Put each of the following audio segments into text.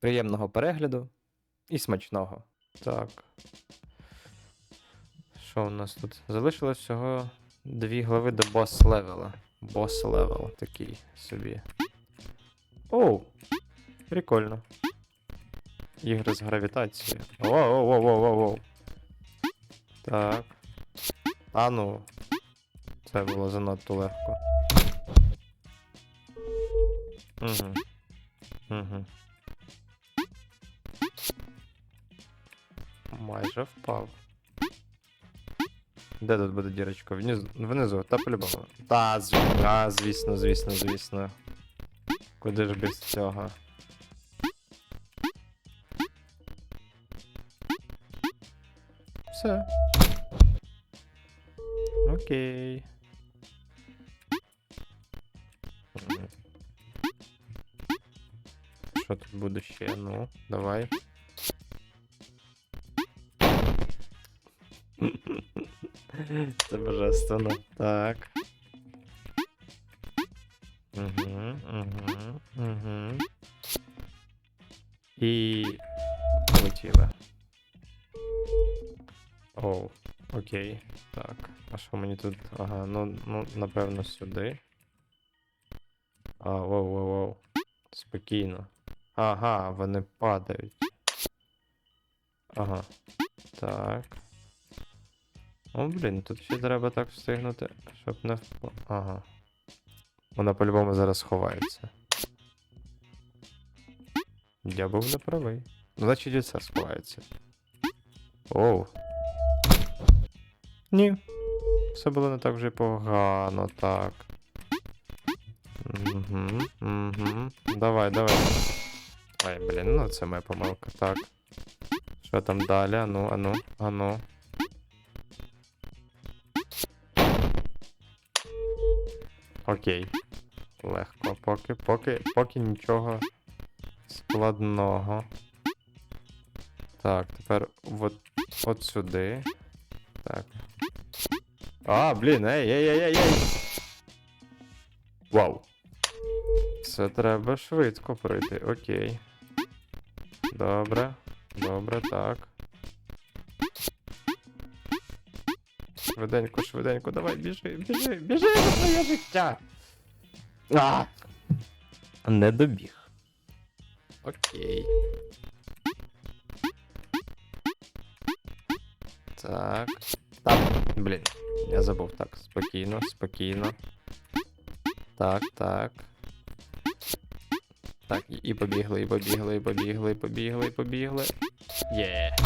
Приємного перегляду і смачного. Так. Що у нас тут? Залишилось всього дві глави до бос левела. Бос левел такий собі. Оу! Прикольно. Ігри з гравітацією. Воу-воу-воу-воу-воу. Так. А ну. Це було занадто легко. Угу. Угу. Майже впав. Де тут буде дірочка? Внизу, внизу, та по-любому. Та, з... а, звісно, звісно, звісно. Куди ж без цього? Все. Окей. Що тут буде ще? Ну, давай. Це божественно. Так. Угу, угу, угу. І полетіли. Оу, окей. Так. А що мені тут? Ага, ну, ну, напевно, сюди. А, воу, воу, воу. Спокійно. Ага, вони падають. Ага. Так. О, блін, тут ще треба так встигнути, щоб не впа. Ага. Вона по-любому зараз сховається. Я був неправий. Ну, Значить, і це сховається. Оу. Ні. Все було не так вже погано, так. Угу, угу. Давай, давай. Ай, блін, ну це моя помилка, так. Що там далі? Ану, ану, ану. Окей. Легко, поки, поки, поки нічого складного. Так, тепер от, от сюди. Так. А, блін, ей, ей, ей, ей, ей. Вау. Це треба швидко пройти, окей. Добре, добре, так. Швиденько, швиденько, давай, біжи, біжи, біжи за своє життя. А! Не добіг. Окей. Так. Так, блін. Я забув так. Спокійно, спокійно. Так, так. Так, і, побігли, і побігли, і побігли, і побігли, і побігли. Є.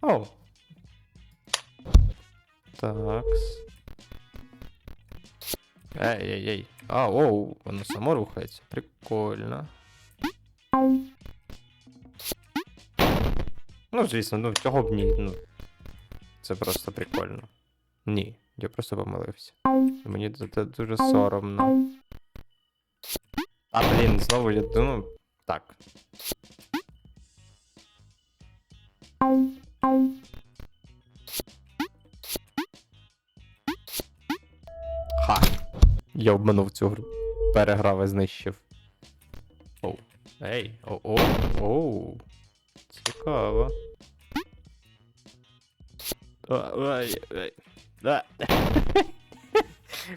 Оу. Такс. Ей, ей, ей. А, оу, воно само рухається. Прикольно. Ну, звісно, ну цього б ні. Ну. Це просто прикольно. Ні, я просто помилився. Мені це дуже соромно. А, блін, знову я думаю. Так. Я обманув цю гру. Переграв і знищив. Оу. Ей, оу, оу. Цікаво.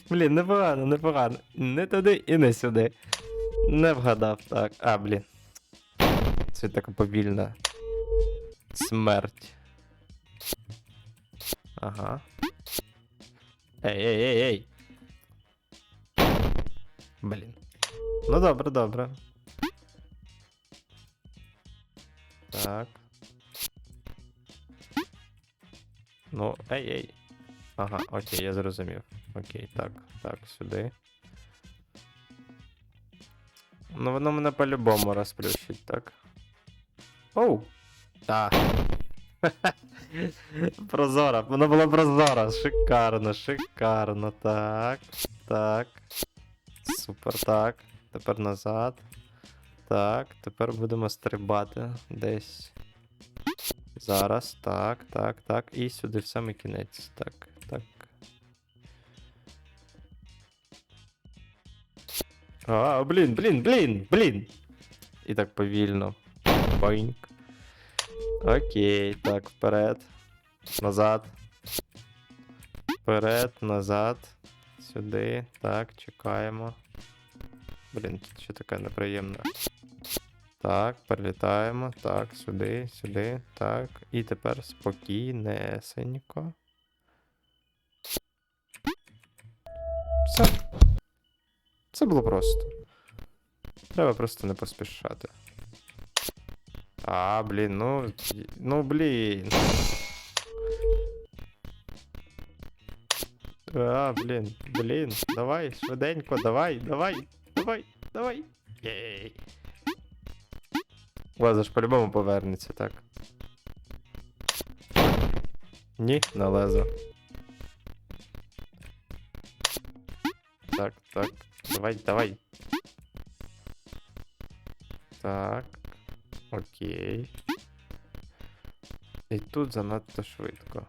Блін, непогано, непогано. Не туди і не сюди. Не вгадав, так. А, блін. Це така повільна смерть. Ага. Ей, ей, ей, ей. Блін. Ну добре, добре. Так. Ну, ей, ей. Ага, окей, я зрозумів. Окей, так, так, сюди. Ну, воно мене по-любому розплющить, так. Оу! Так. Прозоро, воно було прозоро. Шикарно, шикарно. Так. Так. Супер, так. Тепер назад. Так, тепер будемо стрибати десь. Зараз, так, так, так. І сюди в самий кінець. Так, так. А, блін, блін, блін, блін. І так повільно. Боіньк. Окей, так, вперед. Назад. Вперед, назад. Сюди. Так, чекаємо. Блін, що таке неприємне. Так, перелітаємо. Так, сюди, сюди. Так. І тепер спокійнесенько. Все. Це було просто. Треба просто не поспішати. А, блін, ну. Ну, блін. А, блін, блін, давай, швиденько, давай, давай, давай, давай. Єй. Лаза ж по-любому повернеться, так. Ні, на лезо. Так, так. Давай, давай. Так. Окей. І тут занадто швидко.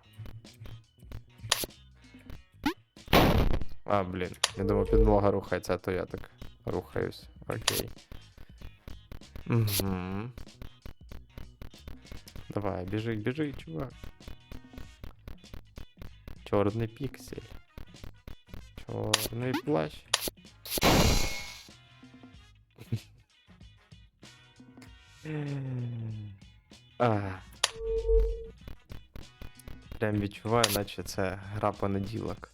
А, блін. Я думав, підлога рухається, а то я так рухаюсь. Окей. Угу. Давай, біжи, біжи, чувак. Чорний піксель. Чорний плащ. А. Прям відчуваю, наче це гра понеділок.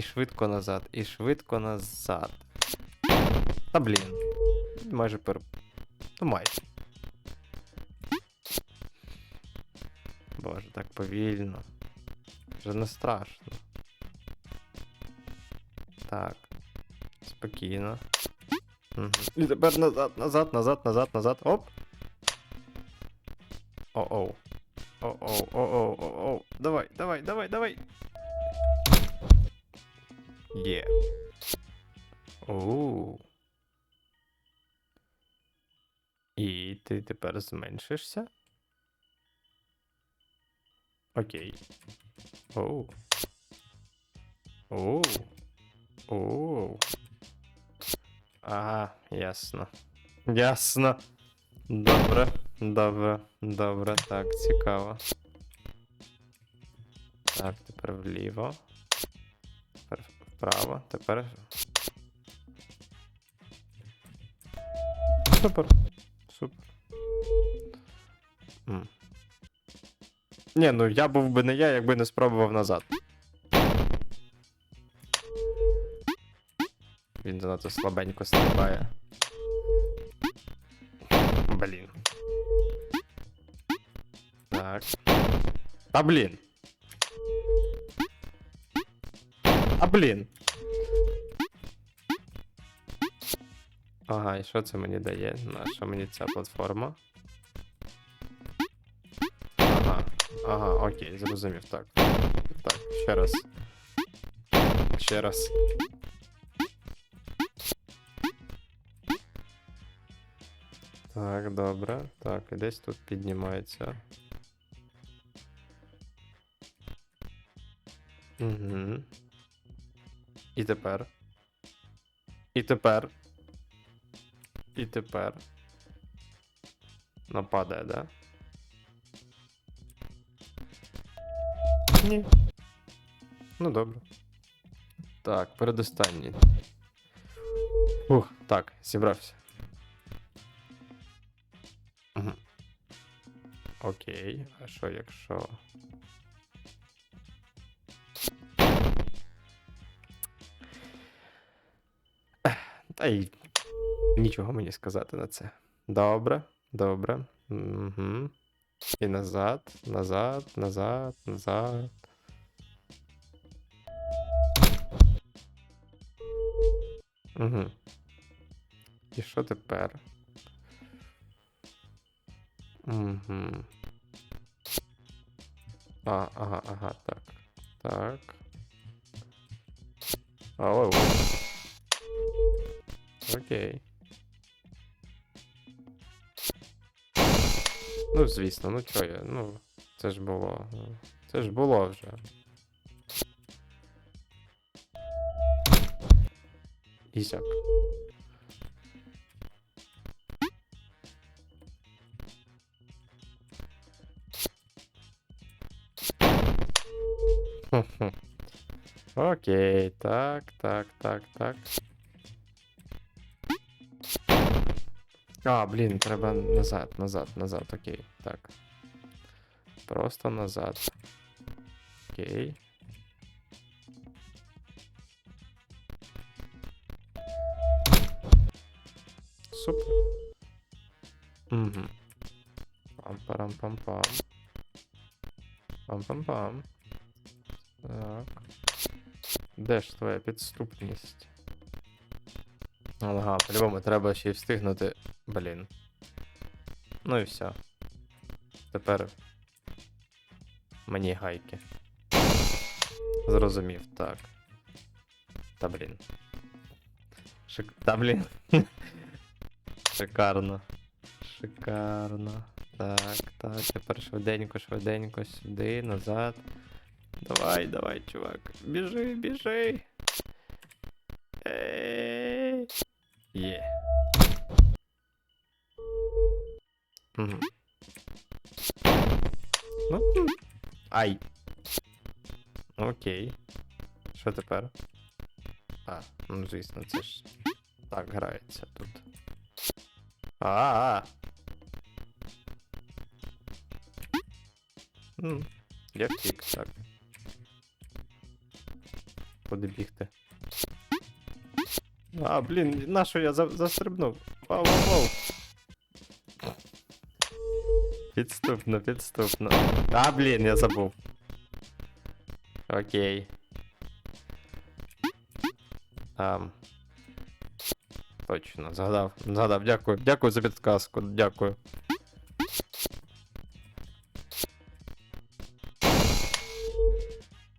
І швидко назад, і швидко назад. Та блін. Майже пер. Ну майже. Боже, так повільно. Вже не страшно. Так. Спокійно. Угу. І тепер назад, назад, назад, назад, назад. Оп. О-оу. О-оу, о-оу, о-оу. Давай, давай, давай, давай. Є. Оу. І ти тепер зменшишся? Окей. Оу. Оу. Оу. Ага, ясно. Ясно. Добре, добре, добре. Так, цікаво. Так, тепер вліво. Вправо. Тепер. Супер. Супер. М. Ні, ну я був би не я, якби не спробував назад. Він занадто слабенько стрибає. Блін. Так. Та блін. блін. Ага, і що це мені дає? На що мені ця платформа? Ага, ага, окей, зрозумів, так. Так, ще раз. Ще раз. Так, добре. Так, і десь тут піднімається. Угу. І тепер. І тепер. І тепер. Нападає, да? Ні. Ну добре. Так, передостанній. Ух, так, зібрався. Угу. Окей, а що якщо. Та й нічого мені сказати на це. Добре, добре. Угу. І назад, назад, назад, назад. Угу. І що тепер? Угу. А, ага, ага, так. Так. Ау. Окей. Ну, звісно, ну чо я, ну, це ж було. Це ж було вже. І Окей, так, так, так, так. А, блін, треба назад, назад, назад, окей. Так. Просто назад. Окей. Супер. Угу. Пам-парам-пам-пам. Пам-пам-пам. Так. Де ж твоя підступність? Ага, по-любому треба ще й встигнути. Блін. Ну і все. Тепер. Мені гайки. Зрозумів, так. Та блін. Шик... Та блін. Шикарно. Шикарно. Так, так, тепер швиденько, швиденько сюди, назад. Давай, давай, чувак. Біжи, біжи. Ей. Є. Мгм. Ну. Ай. Окей. Що тепер? А, ну звісно, це ж так грається тут. А-а-а. М, Я втік, так. Куди бігти? А, блін, на що я за- застрибнув? Вау, вау, вау. Підступно, підступно. А, блін, я забув. Окей. Ам. Точно, згадав. Згадав, дякую. Дякую за підказку, дякую.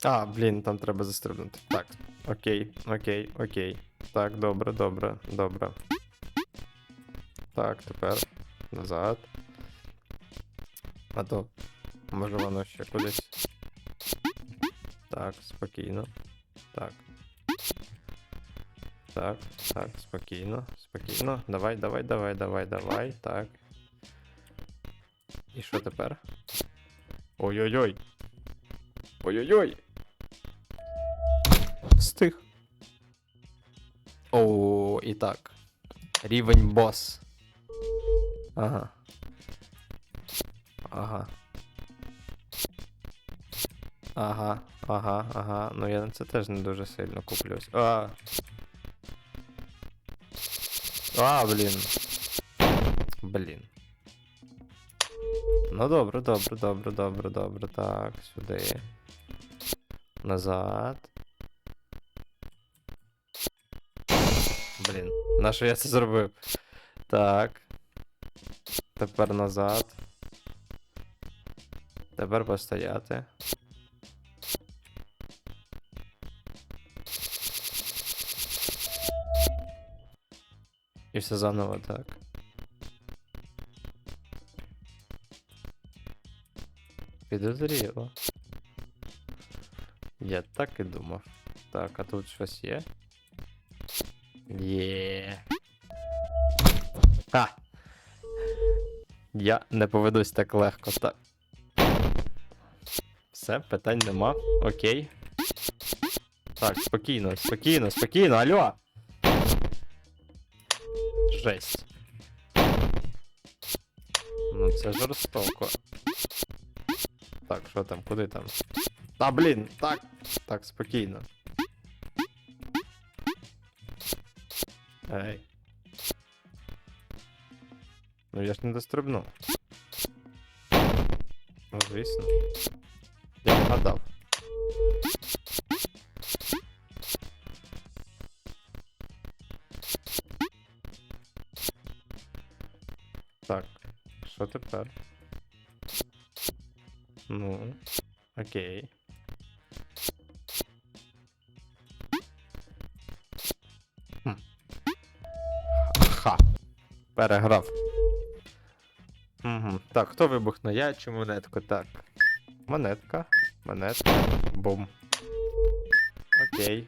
А, блін, там треба застрибнути. Так. Окей, окей, окей. Так, добре, добре, добре. Так, тепер назад. А то, може воно ще кудись. Так, спокійно. Так. Так, так, спокійно, спокійно. Давай, давай, давай, давай, давай. Так. І що тепер? Ой-ой-ой. Ой-ой-ой. Встиг. І так. Рівень бос. Ага. Ага. Ага, ага, ага. Ну я на це теж не дуже сильно куплюсь. А. А, блін. Блін. Ну добре, добре, добре, добре, добре. Так, сюди. Назад. На що я це зробив? Так. Тепер назад. Тепер постояти. І все заново так. Підозріло. Я так і думав. Так, а тут щось є? Є. Ха! Я не поведусь так легко, так. Все, питань нема. Окей. Так, спокійно, спокійно, спокійно, алло! Жесть. Ну це жорстоко. Так, що там, куди там? Та блін, так. Так, спокійно. Ей. Ну я ж не дострибну. Ну, звісно. Я вгадав. Так, що тепер? Ну, окей. Ха. Переграв. Угу. Так, хто вибухне? Я чи монетку? Так. Монетка. Монетка. Бум. Окей.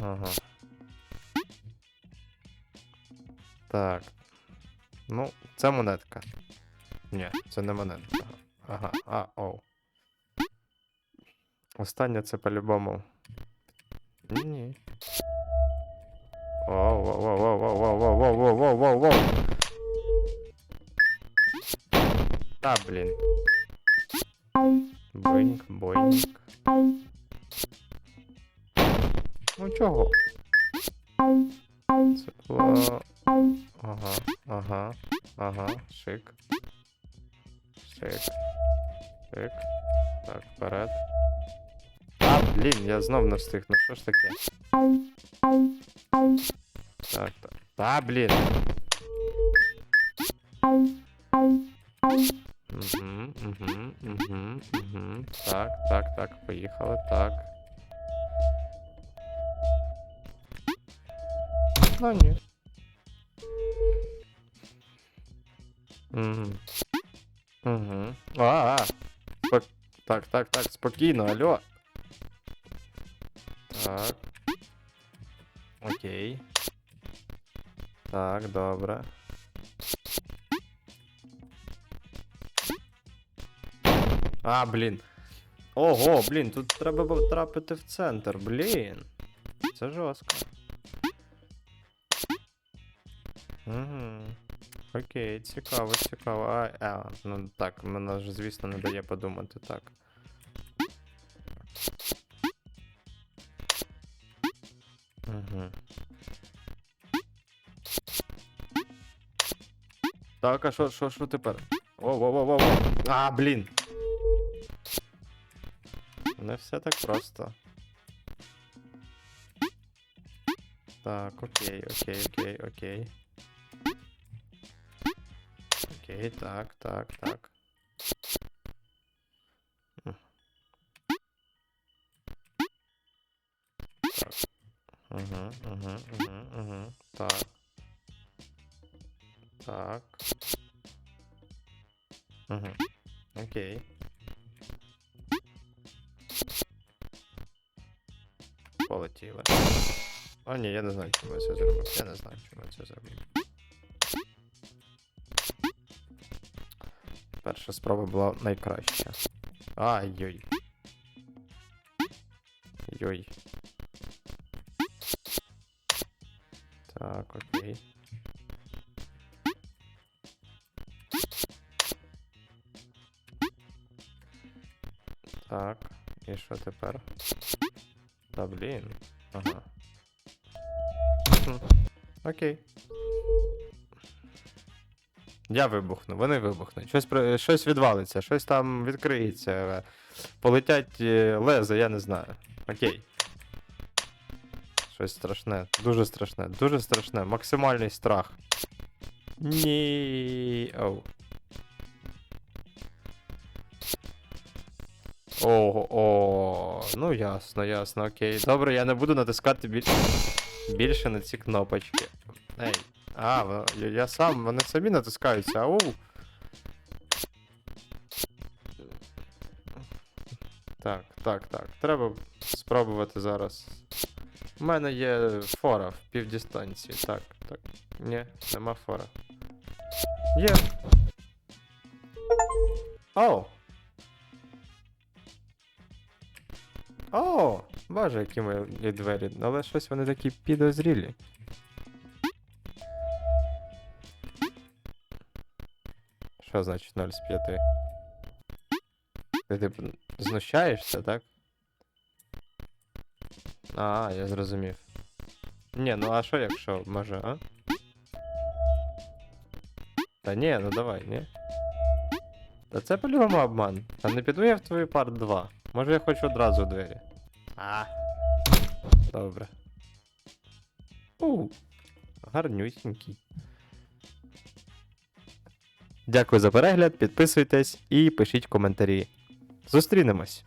Ага. Так. Ну, це монетка. Ні, це не монетка. Ага, а, оу. Останнє це по-любому. Та, блін. Боінг, боінг. Ну чого? Це було... Ага, ага, ага, шик. Шик. Шик. Так, вперед. А, блін, я знов не. Ну що ж таке? Так, так. Та, блін. Ну ні. Угу. Угу. А, а. Спок... Так, так, так, спокійно, алло. Так. Окей. Так, добре. А, блін. Ого, блін, тут треба потрапити в центр, блін. Це жорстко. Угу. Окей, цікаво, цікаво. А, а, ну так, мене ж, звісно, не дає подумати так. Угу. Так, а що, що, що тепер? О, во, во, во, во. А, блін. Не все так просто. Так, окей, окей, окей, окей. Окей, так, так, так. Так. Угу, угу, угу, угу. Так. Так. Угу. Окей. Полетіли. О, ні, я не знаю, чому я це зробив. Я не знаю, чому я це зробив. Перша спроба була найкраща. Ай-йой. Йой. Так, окей. Так, і що тепер? Та блін. Ага. Окей. Я вибухну, вони вибухнуть. Щось, щось відвалиться, щось там відкриється. Полетять е, лези, я не знаю. Окей. Щось страшне, дуже страшне, дуже страшне. Максимальний страх. Ні. Оу. Ого, ну ясно, ясно, окей. Добре, я не буду натискати біль... більше на ці кнопочки. Ей. А, я, я сам, вони самі натискаються, ау. Так, так, так. Треба спробувати зараз. У мене є фора в півдистанції. Так, так. Ні, нема фора. Є. Оу. О, боже, які мої двері, але щось вони такі підозрілі. Що значить 0 з 5? Ти типу знущаєшся, так? А, я зрозумів. Ні, ну а що якщо, може, а? Та ні, ну давай, ні. Та це по-любому обман. Та не піду я в твою парт 2. Може я хочу одразу у двері. А. Добре. У. Гарнюсінький. Дякую за перегляд, підписуйтесь і пишіть коментарі. Зустрінемось!